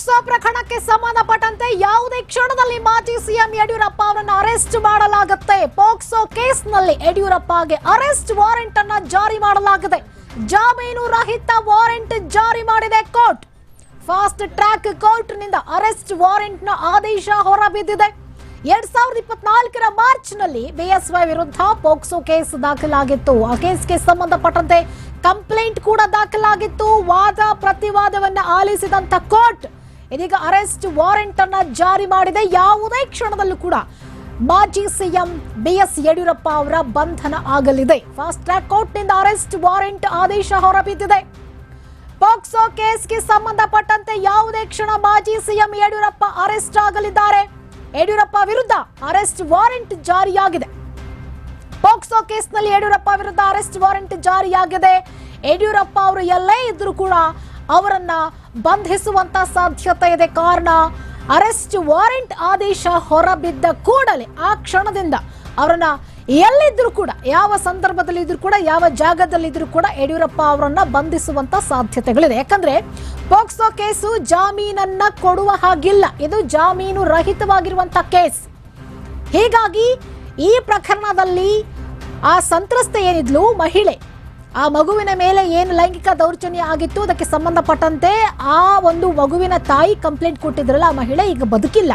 ಪ್ರಕರಣಕ್ಕೆ ಸಂಬಂಧಪಟ್ಟಂತೆ ಯಾವುದೇ ಕ್ಷಣದಲ್ಲಿ ಮಾಜಿ ಸಿಎಂ ಯಡಿಯೂರಪ್ಪ ಅವರನ್ನು ಅರೆಸ್ಟ್ ಮಾಡಲಾಗುತ್ತೆ. ಪೋಕ್ಸೋ ಕೇಸ್ನಲ್ಲಿ ಯಡಿಯೂರಪ್ಪಗೆ ಅರೆಸ್ಟ್ ವಾರೆಂಟ್ ಅನ್ನ ಜಾರಿ ಮಾಡಲಾಗಿದೆ. ಜಾಮೀನು ರಹಿತ ವಾರೆಂಟ್ ಜಾರಿ ಮಾಡಿದೆ ಕೋರ್ಟ್. ಫಾಸ್ಟ್ ಟ್ರ್ಯಾಕ್ ಕೋರ್ಟ್ನಿಂದ ಅರೆಸ್ಟ್ ವಾರೆಂಟ್ನ ಆದೇಶ ಹೊರಬಿದ್ದಿದೆ. ಎರಡ್ ಸಾವಿರದ ಇಪ್ಪತ್ನಾಲ್ಕರ ಮಾರ್ಚ್ನಲ್ಲಿ ಬಿಎಸ್ವೈ ವಿರುದ್ಧ ಪೋಕ್ಸೋ ಕೇಸ್ ದಾಖಲಾಗಿತ್ತು. ಆ ಕೇಸ್ಗೆ ಸಂಬಂಧಪಟ್ಟಂತೆ ಕಂಪ್ಲೇಂಟ್ ಕೂಡ ದಾಖಲಾಗಿತ್ತು. ವಾದ ಪ್ರತಿವಾದವನ್ನ ಆಲಿಸಿದಂತ ಕೋರ್ಟ್ ಇದೀಗ ಅರೆಸ್ಟ್ ವಾರೆಂಟ್ ಅನ್ನ ಜಾರಿ ಮಾಡಿದೆ. ಯಾವುದೇ ಕ್ಷಣದಲ್ಲೂ ಕೂಡ ಮಾಜಿ ಸಿಎಂ ಬಿಎಸ್ ಯಡಿಯೂರಪ್ಪ ಅವರ ಬಂಧನ ಆಗಲಿದೆ. ಫಾಸ್ಟ್ ಟ್ರ್ಯಾಕ್ ಕೋರ್ಟ್ನಿಂದ ಅರೆಸ್ಟ್ ವಾರೆಂಟ್ ಆದೇಶ ಹೊರಬಿದ್ದಿದೆ. ಪೋಕ್ಸೋ ಕೇಸ್ಗೆ ಸಂಬಂಧಪಟ್ಟಂತೆ ಯಾವುದೇ ಕ್ಷಣ ಮಾಜಿ ಸಿಎಂ ಯಡಿಯೂರಪ್ಪ ಅರೆಸ್ಟ್ ಆಗಲಿದ್ದಾರೆ. ಯಡಿಯೂರಪ್ಪ ವಿರುದ್ಧ ಅರೆಸ್ಟ್ ವಾರೆಂಟ್ ಜಾರಿಯಾಗಿದೆ. ಪೋಕ್ಸೋ ಕೇಸ್ನಲ್ಲಿ ಯಡಿಯೂರಪ್ಪ ವಿರುದ್ಧ ಅರೆಸ್ಟ್ ವಾರೆಂಟ್ ಜಾರಿಯಾಗಿದೆ. ಯಡಿಯೂರಪ್ಪ ಅವರು ಎಲ್ಲೇ ಇದ್ರೂ ಕೂಡ ಅವರನ್ನ ಬಂಧಿಸುವಂತ ಸಾಧ್ಯತೆ ಇದೆ. ಕಾರಣ, ಅರೆಸ್ಟ್ ವಾರೆಂಟ್ ಆದೇಶ ಹೊರಬಿದ್ದ ಕೂಡಲೇ ಆ ಕ್ಷಣದಿಂದ ಅವರನ್ನ ಎಲ್ಲಿದ್ರು ಕೂಡ, ಯಾವ ಸಂದರ್ಭದಲ್ಲಿ ಇದ್ರು ಕೂಡ, ಯಾವ ಜಾಗದಲ್ಲಿ ಇದ್ರೂ ಕೂಡ ಯಡಿಯೂರಪ್ಪ ಅವರನ್ನ ಬಂಧಿಸುವಂತ ಸಾಧ್ಯತೆಗಳಿದೆ. ಯಾಕಂದ್ರೆ, ಪೋಕ್ಸೋ ಕೇಸು ಜಾಮೀನನ್ನ ಕೊಡುವ ಹಾಗಿಲ್ಲ. ಇದು ಜಾಮೀನು ರಹಿತವಾಗಿರುವಂತ ಕೇಸ್. ಹೀಗಾಗಿ ಈ ಪ್ರಕರಣದಲ್ಲಿ ಆ ಸಂತ್ರಸ್ತೆ ಏನಿದ್ಲು? ಮಹಿಳೆ. ಆ ಮಗುವಿನ ಮೇಲೆ ಏನು ಲೈಂಗಿಕ ದೌರ್ಜನ್ಯ ಆಗಿತ್ತು, ಅದಕ್ಕೆ ಸಂಬಂಧಪಟ್ಟಂತೆ ಆ ಒಂದು ಮಗುವಿನ ತಾಯಿ ಕಂಪ್ಲೇಂಟ್ ಕೊಟ್ಟಿದ್ರಲ್ಲ, ಆ ಮಹಿಳೆ ಈಗ ಬದುಕಿಲ್ಲ.